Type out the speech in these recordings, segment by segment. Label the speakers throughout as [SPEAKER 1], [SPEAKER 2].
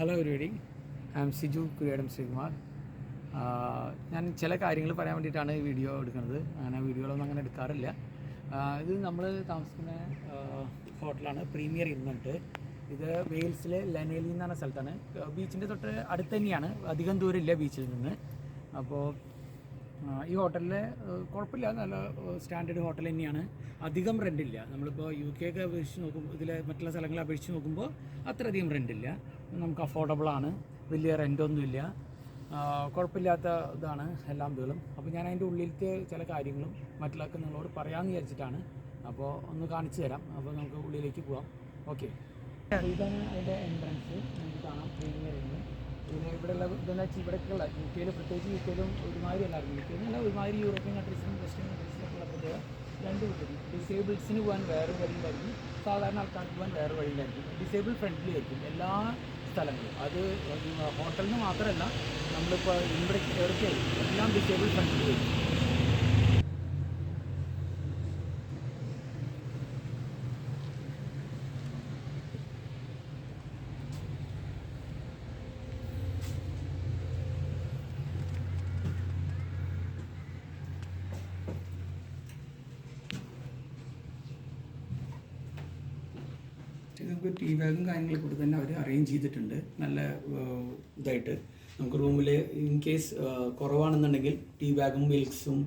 [SPEAKER 1] Hello everybody I'm Siju Kuryadam Sreekumar ഞാൻ ചില കാര്യങ്ങൾ പറയാൻ വേണ്ടിയിട്ടാണ് ഈ വീഡിയോ എടുക്കുന്നത്. അങ്ങനെ വീഡിയോകളൊന്നും അങ്ങനെ എടുക്കാറില്ല. ഇത് നമ്മൾ താമസിക്കുന്ന ഹോട്ടലാണ് പ്രീമിയർ ഇന്നിട്ട് ഇത് വെയിൽസിലെ ലനേലി എന്ന് പറഞ്ഞ സ്ഥലത്താണ്. ബീച്ചിന്റെ തൊട്ട് അടുത്ത് തന്നെയാണ്. അധികം ദൂരമില്ല ബീച്ചിൽ നിന്ന്. അപ്പോൾ ഈ ഹോട്ടലിൽ കുഴപ്പമില്ല. നല്ല സ്റ്റാൻഡേർഡ് ഹോട്ടൽ തന്നെയാണ്. അധികം റെന്റില്ല നമ്മളിപ്പോൾ യു കെ ഒക്കെ അപേക്ഷിച്ച് നോക്കുമ്പോൾ ഇതിലെ മറ്റുള്ള സ്ഥലങ്ങളെ അപേക്ഷിച്ച് നോക്കുമ്പോൾ അത്രയധികം റെന്റില്ല നമുക്ക് അഫോർഡബിൾ ആണ്. വലിയ റെന്റൊന്നുമില്ല കുഴപ്പമില്ലാത്ത ഇതാണ് എല്ലാം ഇതുകളും. അപ്പോൾ ഞാൻ അതിന്റെ ഉള്ളിലത്തെ ചില കാര്യങ്ങളും മറ്റുള്ളതൊക്കെ നിങ്ങളോട് പറയാമെന്ന് വിചാരിച്ചിട്ടാണ്. അപ്പോൾ ഒന്ന് കാണിച്ചു തരാം. അപ്പോൾ നമുക്ക് ഉള്ളിലേക്ക് പോവാം. ഓക്കെ. ഇതാണ് അതിന്റെ എൻട്രൻസ് നമുക്ക് കാണാം. പ്രീമിയർ പിന്നെ ഇവിടെയുള്ള ഇതെന്ന് വെച്ചാൽ ഇവിടേക്കുള്ള യു കെയിൽ പ്രത്യേകിച്ച് യു കെയിലും ഒരുമാതിരി അല്ലായിരുന്നു യു കെയിൽ നല്ല ഒരുമാതിരി യൂറോപ്യൻ കൺട്രീസിലും വെസ്റ്റേൺ കൺട്രീസിലൊക്കെ ഉള്ള പ്രത്യേക രണ്ട് കൂട്ടരും ഡിസേബിൾസിന് പോകാൻ വേറെ വഴിയിലായിരിക്കും സാധാരണ ആൾക്കാർക്ക് പോകാൻ വേറെ വഴിയിലായിരിക്കും ഡിസേബിൾ ഫ്രണ്ട്ലി ആയിരിക്കും എല്ലാ സ്ഥലങ്ങളും അത് ഹോട്ടലിന് മാത്രമല്ല നമ്മളിപ്പോൾ ഇവിടെ എവിടേക്കായിരിക്കും എല്ലാം ഡിസേബിൾ ഫ്രണ്ട്ലി ആയിരിക്കും. നമുക്ക് ടീ ബാഗും കാര്യങ്ങളൊക്കെ ഇവിടെ തന്നെ അവർ അറേഞ്ച് ചെയ്തിട്ടുണ്ട്. നല്ല ഇതായിട്ട്. നമുക്ക് റൂമിൽ ഇൻ കേസ് കുറവാണെന്നുണ്ടെങ്കിൽ ടീ ബാഗും മിൽക്സും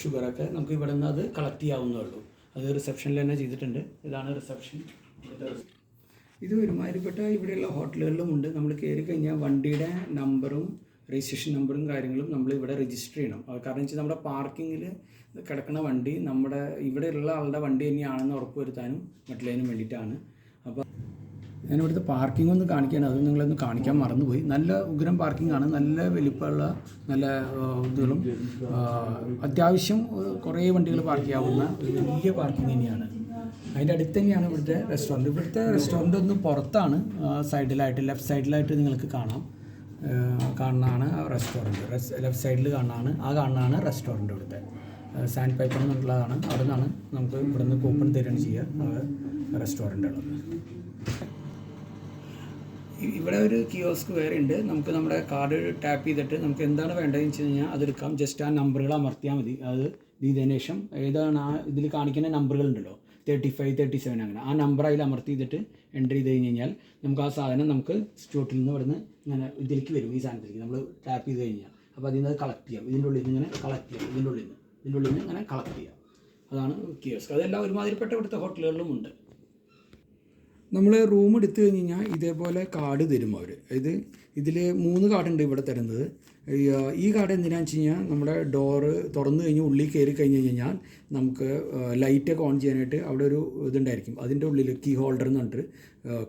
[SPEAKER 1] ഷുഗറൊക്കെ നമുക്ക് ഇവിടെ നിന്ന് അത് കളക്ട് ചെയ്യാവുന്നേ ഉള്ളൂ. അത് റിസപ്ഷനിൽ തന്നെ ചെയ്തിട്ടുണ്ട്. ഇതാണ് റിസപ്ഷൻ ഇത് ഒരുമാതിരിപ്പെട്ട ഇവിടെയുള്ള ഹോട്ടലുകളിലും ഉണ്ട്. നമ്മൾ കയറി കഴിഞ്ഞാൽ വണ്ടിയുടെ നമ്പറും രജിസ്ട്രേഷൻ നമ്പറും കാര്യങ്ങളും നമ്മൾ ഇവിടെ രജിസ്റ്റർ ചെയ്യണം. കാരണം വെച്ചാൽ നമ്മുടെ പാർക്കിങ്ങിൽ കിടക്കുന്ന വണ്ടി നമ്മുടെ ഇവിടെയുള്ള ആളുടെ വണ്ടി തന്നെയാണെന്ന് ഉറപ്പുവരുത്താനും മറ്റുള്ളതിനും വേണ്ടിയിട്ടാണ്. ഇവിടുത്തെ പാർക്കിംഗ് ഒന്ന് കാണിക്കാൻ അത് നിങ്ങളൊന്ന് കാണിക്കാൻ മറന്നുപോയി. നല്ല ഉഗ്രം പാർക്കിംഗ് ആണ്. നല്ല വലിപ്പമുള്ള നല്ല ഇതുകളും അത്യാവശ്യം കുറേ വണ്ടികൾ പാർക്ക് ചെയ്യാവുന്ന വലിയ പാർക്കിംഗ് തന്നെയാണ്. അതിന്റെ അടുത്ത് തന്നെയാണ് ഇവിടുത്തെ റെസ്റ്റോറന്റ് ഇവിടുത്തെ റെസ്റ്റോറന്റ് ഒന്ന് പുറത്താണ്. സൈഡിലായിട്ട് ലെഫ്റ്റ് സൈഡിലായിട്ട് നിങ്ങൾക്ക് കാണാം. കാണുന്നതാണ് റെസ്റ്റോറന്റ് ലെഫ്റ്റ് സൈഡിൽ കാണുന്നതാണ്. ആ കാണുന്നതാണ് റെസ്റ്റോറന്റ് ഇവിടുത്തെ. സാൻഡ് പൈപ്പർ എന്നുള്ളതാണ് അവിടെ നിന്നാണ് നമുക്ക് ഇവിടുന്ന് കൂപ്പൺ തരികയാണ് ചെയ്യുക. റെസ്റ്റോറന്റ് ഉള്ളത്. ഇവിടെ ഒരു കിയോസ്ക് വേറെ ഉണ്ട്. നമുക്ക് നമ്മുടെ കാർഡ് ടാപ്പ് ചെയ്തിട്ട് നമുക്ക് എന്താണ് വേണ്ടതെന്ന് വെച്ച് കഴിഞ്ഞാൽ അതെടുക്കാം ജസ്റ്റ് ആ നമ്പറുകൾ അമർത്തിയാൽ മതി. അത് ചെയ്തതിന് ശേഷം ഏതാണ് ആ ഇതിൽ കാണിക്കുന്ന നമ്പറുകൾ ഉണ്ടല്ലോ. തേർട്ടി ഫൈവ് തേർട്ടി സെവൻ അങ്ങനെ. ആ നമ്പർ അതിൽ അമർത്തി ചെയ്തിട്ട് എന്റർ ചെയ്ത് കഴിഞ്ഞ് കഴിഞ്ഞാൽ നമുക്ക് ആ സാധനം നമുക്ക് സ്റ്റോട്ടിൽ നിന്ന് ഇവിടുന്ന് ഇങ്ങനെ ഇതിലേക്ക് വരും. ഈ സാധനത്തിലേക്ക് നമ്മൾ ടാപ്പ് ചെയ്ത് കഴിഞ്ഞാൽ അപ്പോൾ അതിൽ നിന്ന് കളക്ട് ചെയ്യാം. ഇതിന്റെ ഉള്ളിൽ നിന്ന് ഇങ്ങനെ കളക്ട് ചെയ്യാം. ഇതിന്റെ ഉള്ളിൽ നിന്ന്. ഇതിന്റെ ഉള്ളിൽ നിന്ന് ഇങ്ങനെ കളക്ട് ചെയ്യാം. അതാണ് കിയോസ്ക് അതെല്ലാം ഒരുമാതിരിപ്പെട്ട ഇവിടുത്തെ ഹോട്ടലുകളിലും ഉണ്ട്. നമ്മൾ റൂം എടുത്തു കഴിഞ്ഞ് കഴിഞ്ഞാൽ ഇതേപോലെ കാർഡ് തരും അവർ ഇത് ഇതിൽ മൂന്ന് കാർഡുണ്ട് ഇവിടെ തരുന്നത്. ഈ, കാർഡ് എന്തിനാണെന്ന് വെച്ച് കഴിഞ്ഞാൽ നമ്മുടെ ഡോറ് തുറന്നു കഴിഞ്ഞ് ഉള്ളിൽ കയറി കഴിഞ്ഞ് കഴിഞ്ഞാൽ നമുക്ക് ലൈറ്റൊക്കെ ഓൺ ചെയ്യാനായിട്ട് അവിടെ ഒരു ഇതുണ്ടായിരിക്കും. അതിന്റെ ഉള്ളിൽ കീ ഹോൾഡർ എന്ന് പറഞ്ഞിട്ട്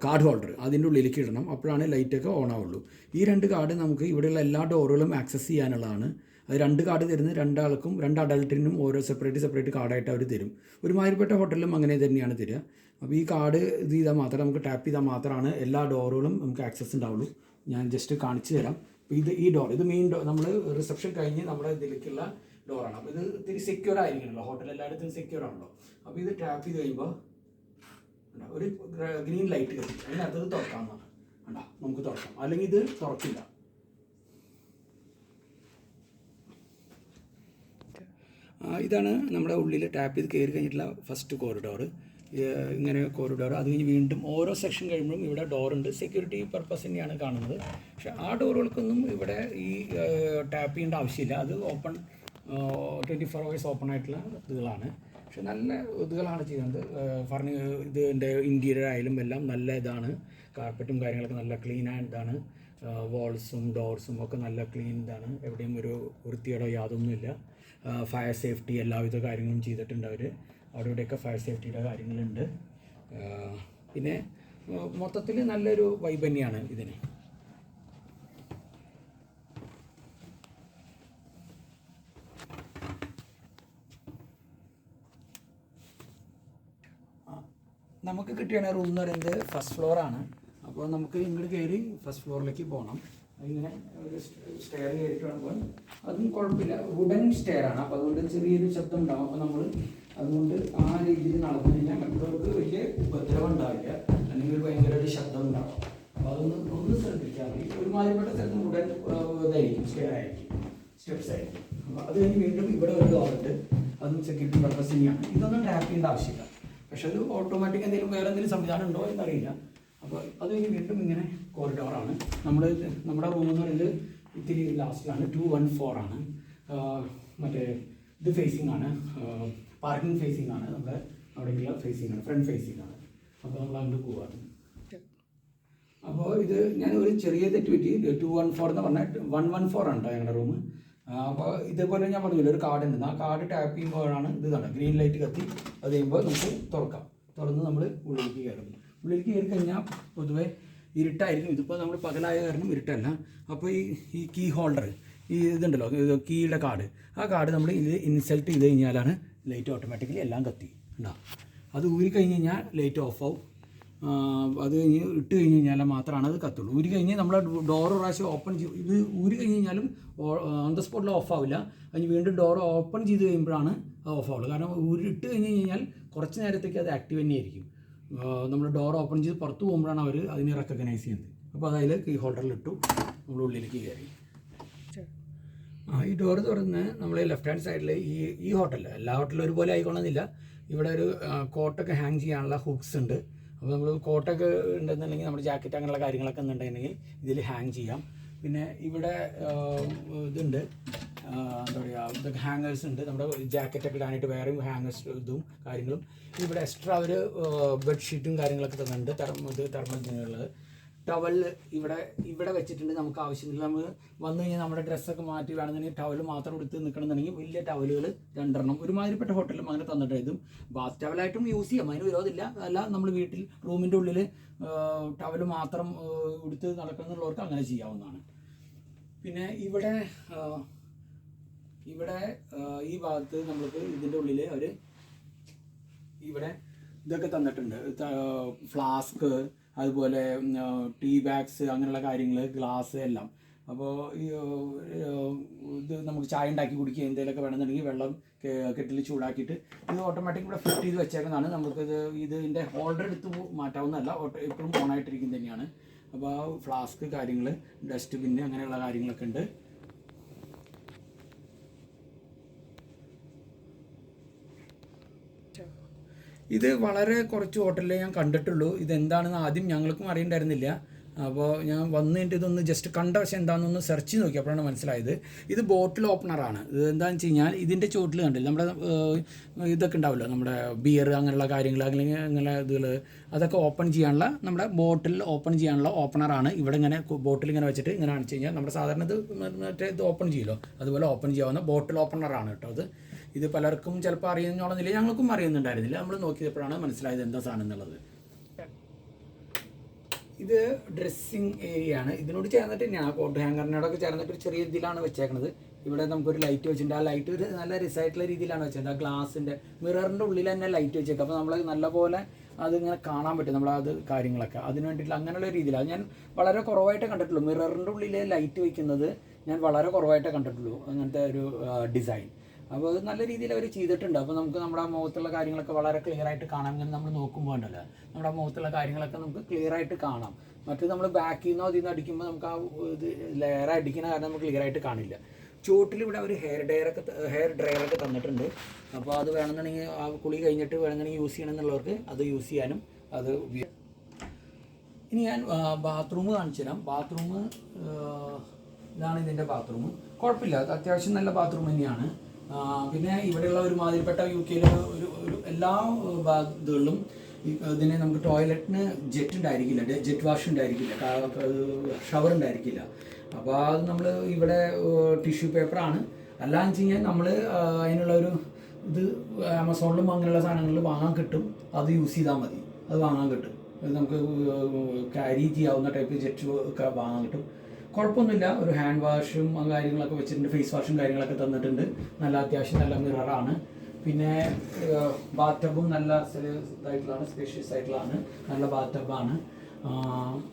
[SPEAKER 1] കാർഡ് ഹോൾഡർ അതിന്റെ ഉള്ളിലേക്ക് ഇടണം. അപ്പോഴാണ് ലൈറ്റൊക്കെ ഓൺ ആവുള്ളൂ. ഈ രണ്ട് കാർഡ് നമുക്ക് ഇവിടെയുള്ള എല്ലാ ഡോറുകളും ആക്സസ് ചെയ്യാനുള്ളതാണ്. അത് രണ്ട് കാർഡ് തരുന്ന രണ്ടാൾക്കും രണ്ട് അഡൾട്ടിനും ഓരോ സെപ്പറേറ്റ് സെപ്പറേറ്റ് കാർഡായിട്ട് അവർ തരും. ഒരുമാതിരിപ്പെട്ട ഹോട്ടലിലും അങ്ങനെ തന്നെയാണ് തരിക. അപ്പോൾ ഈ കാർഡ് ഇത് ചെയ്താൽ മാത്രം നമുക്ക് ടാപ്പ് ചെയ്താൽ മാത്രമാണ് എല്ലാ ഡോറുകളും നമുക്ക് ആക്സസ് ഉണ്ടാവുള്ളൂ. ഞാൻ ജസ്റ്റ് കാണിച്ചു തരാം. അപ്പോൾ ഇത് ഈ ഡോർ ഇത് മെയിൻ ഡോർ നമ്മൾ റിസപ്ഷൻ കഴിഞ്ഞ് നമ്മുടെ ഇതിലേക്കുള്ള ഡോറാണ്. അപ്പോൾ ഇത് ഇത്തിരി സെക്യൂർ ആയിരിക്കണമല്ലോ ഹോട്ടൽ എല്ലായിടത്തും സെക്യൂർ ആണല്ലോ. അപ്പോൾ ഇത് ടാപ്പ് ചെയ്ത് കഴിയുമ്പോൾ ഒരു ഗ്രീൻ ലൈറ്റ് കിട്ടി അതിനകത്ത് തുറക്കാം ഉണ്ടോ നമുക്ക് തുറക്കാം. അല്ലെങ്കിൽ ഇത് തുറക്കില്ല. ഇതാണ് നമ്മുടെ ഉള്ളിൽ ടാപ്പ് ചെയ്ത് കയറി കഴിഞ്ഞിട്ടുള്ള ഫസ്റ്റ് കോറിഡോർ ഇങ്ങനെ കോറിഡോർ അത് കഴിഞ്ഞ് വീണ്ടും ഓരോ സെക്ഷൻ കഴിയുമ്പോഴും ഇവിടെ ഡോറുണ്ട് സെക്യൂരിറ്റി പർപ്പസ് തന്നെയാണ് കാണുന്നത്. പക്ഷെ ആ ഡോറുകൾക്കൊന്നും ഇവിടെ ഈ ടാപ്പ് ചെയ്യേണ്ട ആവശ്യമില്ല. അത് open twenty four hours open ആയിട്ടുള്ള ഇതുകളാണ്. പക്ഷെ നല്ല ഇതുകളാണ് ചെയ്യുന്നത്. ഫർണി ഇതിന്റെ ഇന്റീരിയർ ആയാലും എല്ലാം നല്ല ഇതാണ്. കാർപ്പറ്റും കാര്യങ്ങളൊക്കെ നല്ല ക്ലീൻ ആയതാണ് വാൾസും ഡോർസും ഒക്കെ നല്ല ക്ലീൻ ഇതാണ്. എവിടെയും ഒരു വൃത്തിയോടോ യാതൊന്നുമില്ല. ഫയർ സേഫ്റ്റി എല്ലാവിധ കാര്യങ്ങളും ചെയ്തിട്ടുണ്ട് അവർ അവിടെ ഇവിടെയൊക്കെ ഫയർ സേഫ്റ്റിയുടെ കാര്യങ്ങളുണ്ട്. പിന്നെ മൊത്തത്തിൽ നല്ലൊരു വൈബ് തന്നെയാണ് ഇതിന്. നമുക്ക് കിട്ടിയ റൂം എന്ന് പറയുന്നത് ഫസ്റ്റ് ഫ്ലോറാണ് അപ്പോൾ നമുക്ക് ഇങ്ങോട്ട് കയറി ഫസ്റ്റ് ഫ്ലോറിലേക്ക് പോകണം ഇങ്ങനെ ഒരു സ്റ്റെയർ കയറിയിട്ട് വേണം അതും കുഴപ്പമില്ല. വുഡൻ സ്റ്റെയർ ആണ്. അപ്പോൾ അതുകൊണ്ട് ചെറിയൊരു ശബ്ദം ഉണ്ടാവും. അപ്പോൾ നമ്മൾ അതുകൊണ്ട് ആ രീതിയിൽ നടന്നുകഴിഞ്ഞാൽ മറ്റുള്ളവർക്ക് വലിയ ഉപദ്രവം ഉണ്ടാവില്ല അല്ലെങ്കിൽ ഒരു ഭയങ്കര ഒരു ശബ്ദം ഉണ്ടാവും. അപ്പോൾ അതൊന്നും ഒന്നും മതി. ഒരുമാതിരിപ്പെട്ട സ്ഥലത്ത് ഉടൻ ഇതായിരിക്കും. സ്റ്റെയർ ആയിരിക്കും. സ്റ്റെപ്സ് ആയിരിക്കും. അപ്പോൾ അത് കഴിഞ്ഞ് വീണ്ടും ഇവിടെ ഒരു ഡോർ ഉണ്ട് അതും സെക്യൂരിറ്റി പർപ്പസ് തന്നെയാണ് ഇതൊന്നും ടാപ്പ് ചെയ്യേണ്ട ആവശ്യമില്ല. പക്ഷെ അത് ഓട്ടോമാറ്റിക് എന്തെങ്കിലും വേറെ എന്തെങ്കിലും സംവിധാനം ഉണ്ടോ എന്നറിയില്ല. അപ്പോൾ അത് കഴിഞ്ഞ് വീണ്ടും ഇങ്ങനെ കോറിഡോറാണ് നമ്മൾ നമ്മുടെ റൂം എന്ന് പറയുന്നത് ഇത്തിരി ലാസ്റ്റിലാണ് ടു വൺ ഫോർ ആണ്. മറ്റേ ഇത് ഫേസിംഗ് ആണ്. പാർക്കിംഗ് ഫേസിംഗ് ആണ്. നമ്മുടെ അവിടേക്കുള്ള ഫേസിംഗ് ആണ്. ഫ്രണ്ട് ഫേസിംഗ് ആണ്. അപ്പോൾ നമ്മൾ അങ്ങോട്ട് പോവാണ്. അപ്പോൾ ഇത് ഞാൻ ഒരു ചെറിയ തെറ്റ് പറ്റി ടു വൺ ഫോർ എന്ന് പറഞ്ഞാൽ വൺ വൺ ഫോർ ആണ് കേട്ടോ ഞങ്ങളുടെ റൂം അപ്പോൾ ഇതേപോലെ ഞാൻ പറഞ്ഞില്ല ഒരു കാർഡ് ഉണ്ട്. ആ കാർഡ് ടാപ്പ് ചെയ്യുമ്പോഴാണ് ഇത് കാണുക. ഗ്രീൻ ലൈറ്റ് കത്തി അത് ചെയ്യുമ്പോൾ നമുക്ക് തുറക്കാം. തുറന്ന് നമ്മൾ ഉള്ളിലേക്ക് കയറും. ഉള്ളിലേക്ക് കയറി കഴിഞ്ഞാൽ പൊതുവേ ഇരുട്ടായിരിക്കും. ഇതിപ്പോൾ നമ്മൾ പകലായ കാരണം ഇരുട്ടല്ല. അപ്പോൾ ഈ ഈ കീ ഹോൾഡർ ഈ ഇതുണ്ടല്ലോ ഇത് കീയുടെ കാർഡ് ആ കാർഡ് നമ്മൾ ഇത് ഇൻസൾട്ട് ചെയ്ത് കഴിഞ്ഞാലാണ് ലൈറ്റ് ഓട്ടോമാറ്റിക്കലി എല്ലാം കത്തി. ഉണ്ടാവും അത് ഊരി കഴിഞ്ഞ് കഴിഞ്ഞാൽ ലൈറ്റ് ഓഫ് ആവും. അത് കഴിഞ്ഞ് ഇട്ട് കഴിഞ്ഞ് കഴിഞ്ഞാൽ മാത്രമാണ് അത് കത്തുള്ളൂ. ഊരി കഴിഞ്ഞ് നമ്മൾ ഡോർ പ്രാവശ്യം ഓപ്പൺ ചെയ്യും ഇത് ഊരി കഴിഞ്ഞ് കഴിഞ്ഞാലും ഓൺ ദ സ്പോട്ടിൽ ഓഫ് ആവില്ല. അതിന് വീണ്ടും ഡോർ ഓപ്പൺ ചെയ്ത് കഴിയുമ്പോഴാണ് അത് ഓഫ് ആവുള്ളൂ. കാരണം ഊരി ഇട്ട് കഴിഞ്ഞ് കഴിഞ്ഞാൽ കുറച്ച് നേരത്തേക്ക് അത് ആക്റ്റീവ് തന്നെയായിരിക്കും നമ്മൾ ഡോർ ഓപ്പൺ ചെയ്ത് പുറത്ത് പോകുമ്പോഴാണ് അവർ അതിനെ റെക്കഗ്നൈസ് ചെയ്യുന്നത്. അപ്പോൾ അതായത് കീ ഹോൾഡറിൽ ഇട്ടു. നമ്മൾ ഉള്ളിലേക്ക് കയറി ഈ ഡോറ് തുറന്ന് നമ്മൾ ലെഫ്റ്റ് ഹാൻഡ് സൈഡിൽ ഈ ഈ ഹോട്ടലിൽ എല്ലാ ഹോട്ടലും ഒരുപോലെ ആയിക്കൊള്ളുന്നില്ല. ഇവിടെ ഒരു കോട്ടൊക്കെ ഹാങ് ചെയ്യാനുള്ള ഹുക്സ് ഉണ്ട്. അപ്പോൾ നമ്മൾ കോട്ടൊക്കെ ഉണ്ടെന്നുണ്ടെങ്കിൽ നമ്മുടെ ജാക്കറ്റ് അങ്ങനെയുള്ള കാര്യങ്ങളൊക്കെ ഉണ്ടെന്നുണ്ടെങ്കിൽ ഇതിൽ ഹാങ് ചെയ്യാം. പിന്നെ ഇവിടെ ഇതുണ്ട്. എന്താ പറയുക ഇതൊക്കെ ഹാങ്ങേഴ്സ് ഉണ്ട്. നമ്മുടെ ജാക്കറ്റൊക്കെ ഇടാനായിട്ട് വേറെയും ഹാങ്ങേഴ്സ് ഇതും കാര്യങ്ങളും. ഇവിടെ എക്സ്ട്രാ ഒരു ബെഡ്ഷീറ്റും കാര്യങ്ങളൊക്കെ തന്നിട്ടുണ്ട്. തെർമ ഇത് തെർമത്തിനുള്ളത് ടവൽ ഇവിടെ ഇവിടെ വെച്ചിട്ടുണ്ട് നമുക്ക് ആവശ്യമില്ല നമ്മൾ വന്നു കഴിഞ്ഞാൽ നമ്മുടെ ഡ്രസ്സൊക്കെ മാറ്റി വേണമെന്നുണ്ടെങ്കിൽ ടവൽ മാത്രം എടുത്ത് നിൽക്കണമെന്നുണ്ടെങ്കിൽ വലിയ ടവലുകൾ രണ്ടെണ്ണം ഒരുമാതിരിപ്പെട്ട ഹോട്ടലിലും അങ്ങനെ തന്നിട്ട് ഇതും ബാത്ത് ടവലായിട്ടും യൂസ് ചെയ്യാം അതിന് വിരോധമില്ല. അല്ല നമ്മൾ വീട്ടിൽ റൂമിന്റെ ഉള്ളിൽ ടവൽ മാത്രം എടുത്ത് നടക്കുന്നുള്ളവർക്ക് അങ്ങനെ ചെയ്യാവുന്നതാണ്. പിന്നെ ഇവിടെ ഇവിടെ ഈ ഭാഗത്ത് നമ്മൾക്ക് ഇതിന്റെ ഉള്ളിൽ ഒരു ഇവിടെ ഇതൊക്കെ തന്നിട്ടുണ്ട്. ഫ്ലാസ്ക് അതുപോലെ ടീ ബാഗ്സ് അങ്ങനെയുള്ള കാര്യങ്ങൾ ഗ്ലാസ് എല്ലാം. അപ്പോൾ ഈ ഇത് നമുക്ക് ചായ ഉണ്ടാക്കി കുടിക്കുക എന്തെങ്കിലുമൊക്കെ വേണമെന്നുണ്ടെങ്കിൽ വെള്ളം കെട്ടിൽ ചൂടാക്കിയിട്ട് ഇത് ഓട്ടോമാറ്റിക് ഇവിടെ ഫിറ്റ് ചെയ്ത് വെച്ചേക്കുന്നതാണ്. നമുക്കിത് ഇതിന്റെ ഹോൾഡർ എടുത്ത് മാറ്റാവുന്നതല്ല. എപ്പോഴും ഓണായിട്ടിരിക്കും തന്നെയാണ്. അപ്പോൾ ഫ്ലാസ്ക് കാര്യങ്ങൾ ഡസ്റ്റ്ബിൻ അങ്ങനെയുള്ള കാര്യങ്ങളൊക്കെ ഉണ്ട്. ഇത് വളരെ കുറച്ച് ഹോട്ടലിലേ ഞാൻ കണ്ടിട്ടുള്ളൂ. ഇതെന്താണെന്ന് ആദ്യം ഞങ്ങൾക്കും അറിയണ്ടായിരുന്നില്ല. അപ്പോൾ ഞാൻ വന്നിട്ട് ഇതൊന്ന് ജസ്റ്റ് കണ്ട പക്ഷേ എന്താണെന്നൊന്ന് സെർച്ച് ചെയ്ത് നോക്കിയപ്പോഴാണ് മനസ്സിലായത്. ഇത് ബോട്ടിൽ ഓപ്പണറാണ് ഇത് എന്താണെന്ന് വെച്ച് കഴിഞ്ഞാൽ ഇതിന്റെ ചോട്ടിൽ കണ്ടില്ല? നമ്മുടെ ഇതൊക്കെ ഉണ്ടാവില്ല നമ്മുടെ ബിയർ അങ്ങനെയുള്ള കാര്യങ്ങൾ അല്ലെങ്കിൽ അങ്ങനെ ഇതുകൾ അതൊക്കെ ഓപ്പൺ ചെയ്യാനുള്ള നമ്മുടെ ബോട്ടിൽ ഓപ്പൺ ചെയ്യാനുള്ള ഓപ്പണറാണ് ഇവിടെ ഇങ്ങനെ ബോട്ടിൽ ഇങ്ങനെ വെച്ചിട്ട് ഇങ്ങനെ കാണിച്ച് കഴിഞ്ഞാൽ നമ്മുടെ സാധാരണ ഇത് മറ്റേ ഇത് ഓപ്പൺ ചെയ്യുമല്ലോ. അതുപോലെ ഓപ്പൺ ചെയ്യാവുന്ന ബോട്ടിൽ ഓപ്പണറാണ് കേട്ടോ അത്. ഇത് പലർക്കും ചിലപ്പോൾ അറിയുന്നോളന്നില്ല ഞങ്ങൾക്കും അറിയുന്നുണ്ടായിരുന്നില്ല. നമ്മൾ നോക്കിയപ്പോഴാണ് മനസ്സിലായത് എന്താ സാധനം എന്നുള്ളത്. ഇത് ഡ്രസ്സിങ് ഏരിയ ആണ്. ഇതിനോട് ചേർന്നിട്ട് ഞാൻ കോട്ട് ഹാങ്കറിനോടൊക്കെ ചേർന്നിട്ട് ഒരു ചെറിയ ഇതിലാണ് വെച്ചേക്കുന്നത് ഇവിടെ നമുക്കൊരു ലൈറ്റ് വെച്ചിട്ടുണ്ട്. ആ ലൈറ്റ് ഒരു നല്ല റിസൈറ്റുള്ള രീതിയിലാണ് വെച്ചത്. ആ ഗ്ലാസിന്റെ മിററിന്റെ ഉള്ളിൽ തന്നെ ലൈറ്റ് വെച്ചേക്കുക അപ്പോൾ നമ്മൾ നല്ലപോലെ അതിങ്ങനെ കാണാൻ പറ്റും നമ്മൾ അത് കാര്യങ്ങളൊക്കെ. അതിന് വേണ്ടിയിട്ടുള്ള അങ്ങനെയുള്ള രീതിയിലാണ്. ഞാൻ വളരെ കുറവായിട്ട് കണ്ടിട്ടുള്ളൂ. മിററിന്റെ ഉള്ളിൽ ലൈറ്റ് വയ്ക്കുന്നത് ഞാൻ വളരെ കുറവായിട്ടേ കണ്ടിട്ടുള്ളൂ. അങ്ങനത്തെ ഒരു ഡിസൈൻ അപ്പോൾ അത് നല്ല രീതിയിൽ അവർ ചെയ്തിട്ടുണ്ട്. അപ്പോൾ നമുക്ക് നമ്മുടെ മുഖത്തുള്ള കാര്യങ്ങളൊക്കെ വളരെ ക്ലിയർ ആയിട്ട് കാണാം ഇങ്ങനെ നമ്മൾ നോക്കുമ്പോൾ ഉണ്ടല്ലോ. നമ്മുടെ മുഖത്തുള്ള കാര്യങ്ങളൊക്കെ നമുക്ക് ക്ലിയർ ആയിട്ട് കാണാം. മറ്റേ നമ്മൾ ബാക്കിൽ നിന്നോ അതിൽ നിന്ന് അടിക്കുമ്പോൾ നമുക്ക് ആ ഇത് ലെയർ അടിക്കുന്ന കാരണം നമുക്ക് ക്ലിയർ ആയിട്ട് കാണില്ല. ചുവട്ടിൽ ഇവിടെ ഒരു ഹെയർ ഡ്രയറൊക്കെ ഹെയർ ഡ്രയറൊക്കെ തന്നിട്ടുണ്ട്. അപ്പോൾ അത് വേണമെന്നുണ്ടെങ്കിൽ ആ കുളി കഴിഞ്ഞിട്ട് വേണമെന്നുണ്ടെങ്കിൽ യൂസ് ചെയ്യണമെന്നുള്ളവർക്ക് അത് യൂസ് ചെയ്യാനും അത് ഇനി ഞാൻ ബാത്റൂം കാണിച്ചു തരാം. ബാത്റൂം ഇതാണ് ഇതിന്റെ ബാത്റൂം കുഴപ്പമില്ല. അത് അത്യാവശ്യം നല്ല ബാത്റൂം തന്നെയാണ്. പിന്നെ ഇവിടെയുള്ള ഒരു മാതിരിപ്പെട്ട യു കെയിലെ ഒരു ഒരു എല്ലാ ഭാഗങ്ങളിലും ഇതിനെ നമുക്ക് ടോയ്ലറ്റിന് ജെറ്റ് ഉണ്ടായിരിക്കില്ല ജെറ്റ് വാഷ് ഉണ്ടായിരിക്കില്ല ഷവർ ഉണ്ടായിരിക്കില്ല. അപ്പോൾ അത് നമ്മൾ ഇവിടെ ടിഷ്യൂ പേപ്പറാണ് അല്ലാന്ന് വെച്ച് കഴിഞ്ഞാൽ നമ്മൾ അതിനുള്ള ഒരു ഇത് ആമസോണിലും അങ്ങനെയുള്ള സാധനങ്ങളിൽ വാങ്ങാൻ കിട്ടും. അത് യൂസ് ചെയ്താൽ മതി. അത് വാങ്ങാൻ കിട്ടും. നമുക്ക് ക്യാരി ചെയ്യാവുന്ന ടൈപ്പ് ജെറ്റ് വാങ്ങാൻ കിട്ടും. കുഴപ്പമൊന്നുമില്ല. ഒരു ഹാൻഡ് വാഷും കാര്യങ്ങളൊക്കെ വെച്ചിട്ടുണ്ട്. ഫേസ് വാഷും കാര്യങ്ങളൊക്കെ തന്നിട്ടുണ്ട്. നല്ല അത്യാവശ്യം നല്ല മിററാണ് പിന്നെ ബാത്തബും നല്ല ഇതായിട്ടുള്ളതാണ് സ്പേഷ്യസ് ആയിട്ടുള്ളതാണ്. നല്ല ബാത്തബാണ്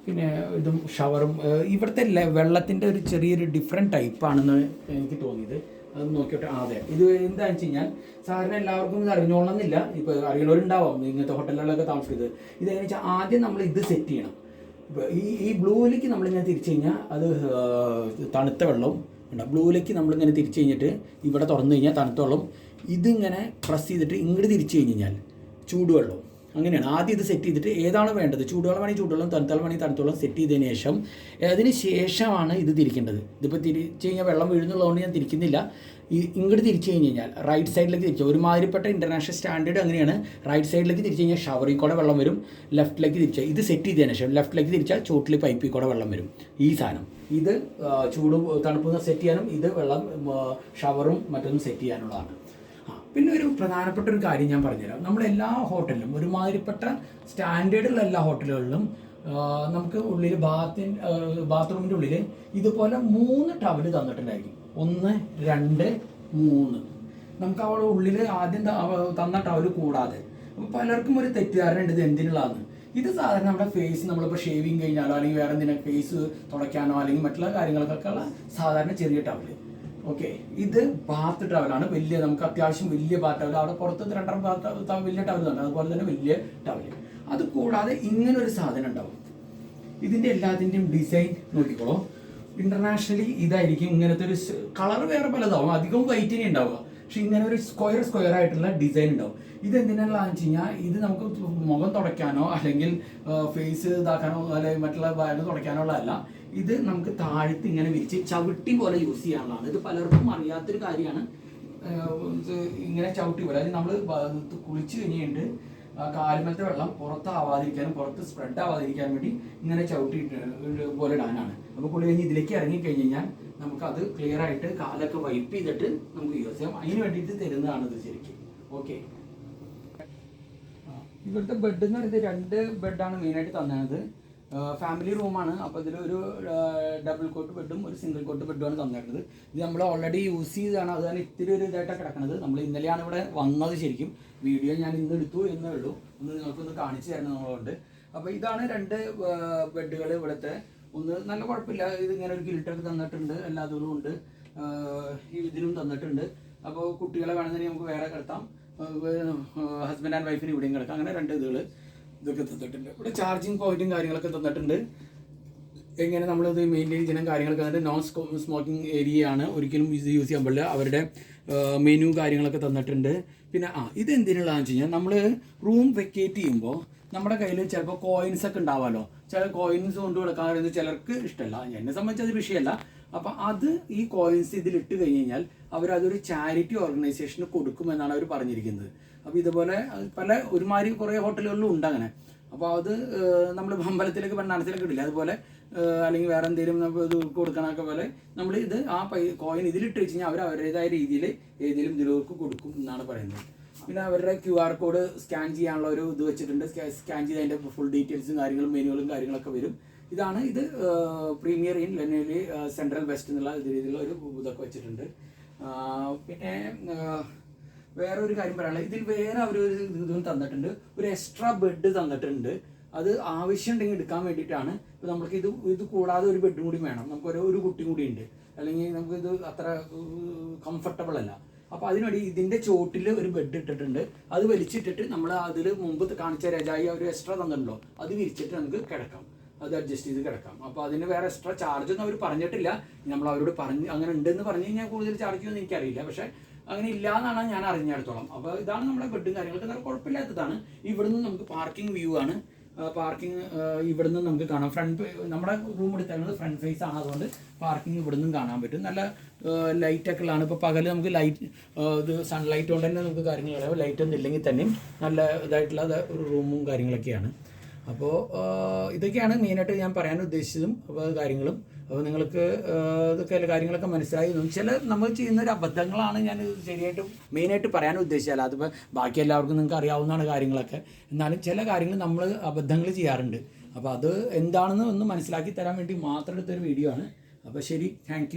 [SPEAKER 1] പിന്നെ ഇതും ഷവറും ഇവിടുത്തെ വെള്ളത്തിന്റെ ഒരു ചെറിയൊരു ഡിഫറെന്റ് ടൈപ്പാണെന്ന് എനിക്ക് തോന്നിയത്. അത് നോക്കിയിട്ട് അതെ ഇത് എന്താണെന്ന് വെച്ച് കഴിഞ്ഞാൽ സാറിന് എല്ലാവർക്കും ഇത് അറിഞ്ഞോളണമെന്നില്ല. ഇപ്പോൾ അറിയണവരുണ്ടാവാം. ഇങ്ങനത്തെ ഹോട്ടലുകളിലൊക്കെ താമസിക്കുന്നത്. ഇത് വെച്ചാൽ ആദ്യം നമ്മൾ ഇത് സെറ്റ് ചെയ്യണം. ഈ ഈ ബ്ലൂവിലേക്ക് നമ്മളിങ്ങനെ തിരിച്ചു കഴിഞ്ഞാൽ അത് തണുത്ത വെള്ളം ഉണ്ട് ബ്ലൂവിലേക്ക് നമ്മളിങ്ങനെ തിരിച്ചു കഴിഞ്ഞിട്ട് ഇവിടെ തുറന്നു കഴിഞ്ഞാൽ തണുത്ത വെള്ളം ഇതിങ്ങനെ പ്രസ് ചെയ്തിട്ട് ഇങ്ങോട്ട് തിരിച്ചു കഴിഞ്ഞ് കഴിഞ്ഞാൽ ചൂടുവെള്ളം അങ്ങനെയാണ്. ആദ്യം ഇത് സെറ്റ് ചെയ്തിട്ട് ഏതാണ് വേണ്ടത്? ചൂടുവെള്ളം വേണമെങ്കിൽ ചൂടുവെള്ളം തണുത്തവെള്ളം വേണമെങ്കിൽ തണുത്തവെള്ളം സെറ്റ് ചെയ്തതിന് ശേഷം അതിന് ശേഷമാണ് ഇത് തിരിക്കേണ്ടത്. ഇതിപ്പോൾ തിരിച്ചു കഴിഞ്ഞാൽ വെള്ളം വീഴുന്നുള്ളതുകൊണ്ട് ഞാൻ തിരിക്കുന്നില്ല. ഈ ഇങ്ങോട്ട് തിരിച്ചു കഴിഞ്ഞ് കഴിഞ്ഞാൽ റൈറ്റ് സൈഡിലേക്ക് തിരിച്ചു ഒരുമാതിരിപ്പെട്ട ഇന്റർനാഷണൽ സ്റ്റാൻഡേർഡ് അങ്ങനെയാണ്. റൈറ്റ് സൈഡിലേക്ക് തിരിച്ചു കഴിഞ്ഞാൽ ഷവറിൽ കൂടെ വെള്ളം വരും. ലെഫ്റ്റിലേക്ക് തിരിച്ചാൽ ഇത് സെറ്റ് ചെയ്തതിന് ശേഷം ലെഫ്റ്റിലേക്ക് തിരിച്ചാൽ ചോട്ടിൽ പൈപ്പിൽ കൂടെ വെള്ളം വരും. ഈ സാധനം. ഇത് ചൂട് തണുപ്പ് സെറ്റ് ചെയ്യാനും ഇത് വെള്ളം ഷവറും മറ്റൊന്നും സെറ്റ് ചെയ്യാനുള്ളതാണ്. പിന്നെ ഒരു പ്രധാനപ്പെട്ട ഒരു കാര്യം ഞാൻ പറഞ്ഞുതരാം. നമ്മളെല്ലാ ഹോട്ടലിലും ഒരുമാതിരിപ്പെട്ട സ്റ്റാൻഡേർഡുള്ള എല്ലാ ഹോട്ടലുകളിലും നമുക്ക് ഉള്ളിൽ ബാത്തിൻ ബാത്റൂമിന്റെ ഉള്ളിൽ ഇതുപോലെ മൂന്ന് ടവൽ തന്നിട്ടുണ്ടായിരിക്കും. ഒന്ന് രണ്ട് മൂന്ന്. നമുക്ക് അവളെ ഉള്ളിൽ ആദ്യം തന്നിട്ട് അവർ കൂടാതെ. അപ്പോൾ പലർക്കും ഒരു തെറ്റിദ്ധാരണ ഉണ്ട് ഇത് എന്തിനുള്ളതാണ് ഇത് സാധാരണ നമ്മുടെ ഫേസ് നമ്മളിപ്പോൾ ഷേവിങ് കഴിഞ്ഞാലോ അല്ലെങ്കിൽ വേറെ എന്തിനാ ഫേസ് തുടയ്ക്കാനോ അല്ലെങ്കിൽ മറ്റുള്ള കാര്യങ്ങൾക്കൊക്കെ ഉള്ള സാധാരണ ചെറിയ ടവൽ ഓക്കെ ഇത് ബാത്ത് ടവലാണ് വലിയ നമുക്ക് അത്യാവശ്യം വലിയ ബാത്ത് ടവൽ അവിടെ പുറത്ത് രണ്ടര ബാത്ത് വലിയ ടവൽ ഉണ്ട് അതുപോലെ തന്നെ വലിയ ടവൽ അത് കൂടാതെ ഇങ്ങനൊരു സാധനം ഉണ്ടാവും. ഇതിന്റെ എല്ലാത്തിന്റെയും ഡിസൈൻ നോക്കിക്കോളൂ. ഇന്റർനാഷണലി ഇതായിരിക്കും. ഇങ്ങനത്തെ ഒരു കളർ വേറെ പലതാവും. അധികം വൈറ്റിനെ ഉണ്ടാവുക. പക്ഷെ ഇങ്ങനെ ഒരു സ്ക്വയർ സ്ക്വയർ ആയിട്ടുള്ള ഡിസൈൻ ഉണ്ടാവും. ഇത് എന്തിനുള്ളതെന്ന് വെച്ച് കഴിഞ്ഞാൽ ഇത് നമുക്ക് മുഖം തുടയ്ക്കാനോ അല്ലെങ്കിൽ ഫേസ് ഇതാക്കാനോ അല്ലെങ്കിൽ മറ്റുള്ള വയറ് തുടയ്ക്കാനോ ഉള്ളതല്ല. ഇത് നമുക്ക് താഴ്ത്ത് ഇങ്ങനെ വിരിച്ച് ചവിട്ടി പോലെ യൂസ് ചെയ്യാനുള്ളതാണ്. ഇത് പലർക്കും അറിയാത്തൊരു കാര്യമാണ്. ഇങ്ങനെ ചവിട്ടി പോലെ. അതായത് നമ്മൾ കുളിച്ച് കഴിഞ്ഞിട്ട് ആ കാലുമലത്തെ വെള്ളം പുറത്താവാതിരിക്കാനും പുറത്ത് സ്പ്രെഡ് ആവാതിരിക്കാൻ വേണ്ടി ഇങ്ങനെ ചവിട്ടി ഇട്ട് പോലെ ഇടാനാണ്. അപ്പോൾ കുളി കഴിഞ്ഞ് ഇതിലേക്ക് ഇറങ്ങി കഴിഞ്ഞ് കഴിഞ്ഞാൽ നമുക്കത് ക്ലിയർ ആയിട്ട് കാലൊക്കെ വൈപ്പ് ചെയ്തിട്ട് നമുക്ക് യൂസ് ചെയ്യാം. അതിന് വേണ്ടിയിട്ട് തരുന്നതാണ് ഇത് ശരിക്കും. ഓക്കെ ഇവിടുത്തെ ബെഡ് എന്ന് പറയുന്നത് രണ്ട് ബെഡാണ് മെയിനായിട്ട് തന്നത്. ഫാമിലി റൂമാണ് അപ്പോൾ ഇതിൽ ഒരു ഡബിൾ കോട്ട് ബെഡും ഒരു സിംഗിൾ കോട്ട് ബെഡുമാണ് തന്നിട്ടുള്ളത്. ഇത് നമ്മൾ ഓൾറെഡി യൂസ് ചെയ്താണ് അതാണ് ഇത്തിരി ഒരു ഇതായിട്ടാണ് കിടക്കുന്നത് നമ്മൾ ഇന്നലെയാണ് ഇവിടെ വന്നത് ശരിക്കും. വീഡിയോ ഞാൻ ഇന്ന് എടുത്തു എന്നേ ഉള്ളൂ. ഒന്ന് നിങ്ങൾക്കൊന്ന് കാണിച്ചു തരണം നമ്മളുണ്ട് അപ്പോൾ ഇതാണ് രണ്ട് ബെഡുകൾ ഇവിടുത്തെ. ഒന്ന് നല്ല കുഴപ്പമില്ല. ഇത് ഇങ്ങനെ ഒരു ഗിൽട്ടൊക്കെ തന്നിട്ടുണ്ട്. എല്ലാതും ഉണ്ട്. ഇതിനും തന്നിട്ടുണ്ട്. അപ്പോൾ കുട്ടികളെ വേണമെന്നുണ്ടെങ്കിൽ നമുക്ക് വേറെ കിടത്താം. ഹസ്ബൻഡ് ആൻഡ് വൈഫിന് ഇവിടെയും കിടക്കാം. അങ്ങനെ രണ്ട് ഇതുകൾ ഇതൊക്കെ തന്നിട്ടുണ്ട്. ഇവിടെ ചാർജിങ് പോയിന്റും കാര്യങ്ങളൊക്കെ തന്നിട്ടുണ്ട്. എങ്ങനെ നമ്മളിത് മെയിന്റെയിൻ ചെയ്യണം കാര്യങ്ങളൊക്കെ തന്നിട്ട് നോൺ സ്മോക്കിംഗ് ഏരിയയാണ് ഒരിക്കലും ഇത് യൂസ് ചെയ്യാൻ പാടില്ല. അവരുടെ മെനു കാര്യങ്ങളൊക്കെ തന്നിട്ടുണ്ട്. പിന്നെ ആ ഇത് എന്തിനുള്ളതെന്ന് വെച്ച് കഴിഞ്ഞാൽ നമ്മൾ റൂം വെക്കേറ്റ് ചെയ്യുമ്പോൾ നമ്മുടെ കയ്യിൽ ചിലപ്പോൾ കോയിൻസ് ഒക്കെ ഉണ്ടാവാലോ. ചില കോയിൻസ് കൊണ്ട് കൊടുക്കാറുണ്ട് ചിലർക്ക് ഇഷ്ടമല്ല. എന്നെ സംബന്ധിച്ച് അത് വിഷയമല്ല. അപ്പം അത് ഈ കോയിൻസ് ഇതിലിട്ട് ഇട്ട് കഴിഞ്ഞ് കഴിഞ്ഞാൽ അവരതൊരു ചാരിറ്റി ഓർഗനൈസേഷന് കൊടുക്കുമെന്നാണ് അവർ പറഞ്ഞിരിക്കുന്നത്. അപ്പോൾ ഇതുപോലെ പല ഒരുമാതിരി കുറേ ഹോട്ടലുകളിലും ഉണ്ട് അങ്ങനെ. അപ്പോൾ അത് നമ്മൾ അമ്പലത്തിലേക്ക് ഭണ്ണാനത്തിലൊക്കെ ഇടില്ല? അതുപോലെ അല്ലെങ്കിൽ വേറെ എന്തെങ്കിലും നമ്മൾ ഇത് കൊടുക്കണമൊക്കെ പോലെ നമ്മൾ ഇത് ആ പൈ കോയിൻ ഇതിലിട്ട് വെച്ച് കഴിഞ്ഞാൽ അവർ അവരുടേതായ രീതിയിൽ ഏതെങ്കിലും ഇതിലേക്ക് കൊടുക്കും എന്നാണ് പറയുന്നത്. പിന്നെ അവരുടെ ക്യു ആർ കോഡ് സ്കാൻ ചെയ്യാനുള്ള ഒരു ഇത് വെച്ചിട്ടുണ്ട്. സ്കാൻ ചെയ്ത് അതിന്റെ ഫുൾ ഡീറ്റെയിൽസും കാര്യങ്ങളും മെനുകളും കാര്യങ്ങളൊക്കെ വരും. ഇതാണ് ഇത് പ്രീമിയർ ഇൻ ലെനോലി സെൻട്രൽ വെസ്റ്റ് എന്നുള്ള രീതിയിലുള്ള ഒരു ഇതൊക്കെ വെച്ചിട്ടുണ്ട്. പിന്നെ വേറെ ഒരു കാര്യം പറയാനുള്ളത്. ഇതിൽ വേറെ അവർ ഒരു ഇതും തന്നിട്ടുണ്ട്. ഒരു എക്സ്ട്രാ ബെഡ് തന്നിട്ടുണ്ട്. അത് ആവശ്യമുണ്ടെങ്കിൽ എടുക്കാൻ വേണ്ടിയിട്ടാണ് ഇപ്പോൾ നമുക്ക് ഇത് ഇത് കൂടാതെ ഒരു ബെഡും കൂടി വേണം. നമുക്ക് ഒരു ഒരു കുട്ടി കൂടി ഉണ്ട്. അല്ലെങ്കിൽ നമുക്ക് ഇത് അത്ര കംഫർട്ടബിൾ അല്ല. അപ്പോൾ അതിനുവേണ്ടി ഇതിന്റെ ചോട്ടിൽ ഒരു ബെഡ് ഇട്ടിട്ടുണ്ട്. അത് വലിച്ചിട്ടിട്ട് നമ്മൾ അതിൽ മുമ്പ് കാണിച്ച രജായി ഒരു എക്സ്ട്രാ തന്നിട്ടുണ്ടോ അത് വിരിച്ചിട്ട് നമുക്ക് കിടക്കാം. അത് അഡ്ജസ്റ്റ് ചെയ്ത് കിടക്കാം. അപ്പോൾ അതിന് വേറെ എക്സ്ട്രാ ചാർജ് ഒന്നും അവർ പറഞ്ഞിട്ടില്ല. നമ്മൾ അവരോട് പറഞ്ഞ് അങ്ങനെ ഉണ്ടെന്ന് പറഞ്ഞു കഴിഞ്ഞാൽ കൂടുതൽ ചാർജ് ഒന്നും എനിക്കറിയില്ല. പക്ഷേ അങ്ങനെ ഇല്ല എന്നാണ് ഞാൻ അറിഞ്ഞിടത്തോളം. അപ്പോൾ ഇതാണ് നമ്മുടെ ബെഡും കാര്യങ്ങളൊക്കെ. നല്ല കുഴപ്പമില്ലാത്തതാണ്. ഇവിടുന്ന് നമുക്ക് പാർക്കിംഗ് വ്യൂ ആണ്. പാർക്കിംഗ് ഇവിടുന്ന് നമുക്ക് കാണാം. ഫ്രണ്ട് നമ്മുടെ റൂം എടുത്തേക്കുന്നത് ഫ്രണ്ട് ഫേസ് ആണ്. അതുകൊണ്ട് പാർക്കിംഗ് ഇവിടുന്നും കാണാൻ പറ്റും. നല്ല ലൈറ്റ് ഒക്കെ ഉള്ളതാണ്. ഇപ്പോൾ പകൽ നമുക്ക് ലൈറ്റ് ഇത് സൺലൈറ്റ് കൊണ്ട് തന്നെ നമുക്ക് കാര്യങ്ങൾ അറിയാം ലൈറ്റ് ഒന്നും ഇല്ലെങ്കിൽ തന്നെയും നല്ല ഇതായിട്ടുള്ള ഒരു റൂമും കാര്യങ്ങളൊക്കെയാണ്. അപ്പോൾ ഇതൊക്കെയാണ് മെയിനായിട്ട് ഞാൻ പറയാൻ ഉദ്ദേശിച്ചതും അപ്പോൾ കാര്യങ്ങളും. അപ്പോൾ നിങ്ങൾക്ക് ഇതൊക്കെ കാര്യങ്ങളൊക്കെ മനസ്സിലായി ചില നമ്മൾ ചെയ്യുന്ന ഒരു അബദ്ധങ്ങളാണ് ഞാൻ ശരിയായിട്ട് മെയിനായിട്ട് പറയാൻ ഉദ്ദേശിച്ചാൽ അതിപ്പോൾ ബാക്കി എല്ലാവർക്കും നിങ്ങൾക്ക് അറിയാവുന്നതാണ് കാര്യങ്ങളൊക്കെ. എന്നാലും ചില കാര്യങ്ങൾ നമ്മൾ അബദ്ധങ്ങൾ ചെയ്യാറുണ്ട്. അപ്പോൾ അത് എന്താണെന്ന് ഒന്ന് മനസ്സിലാക്കി തരാൻ വേണ്ടി മാത്രം എടുത്തൊരു വീഡിയോ ആണ്. അപ്പോൾ ശരി താങ്ക്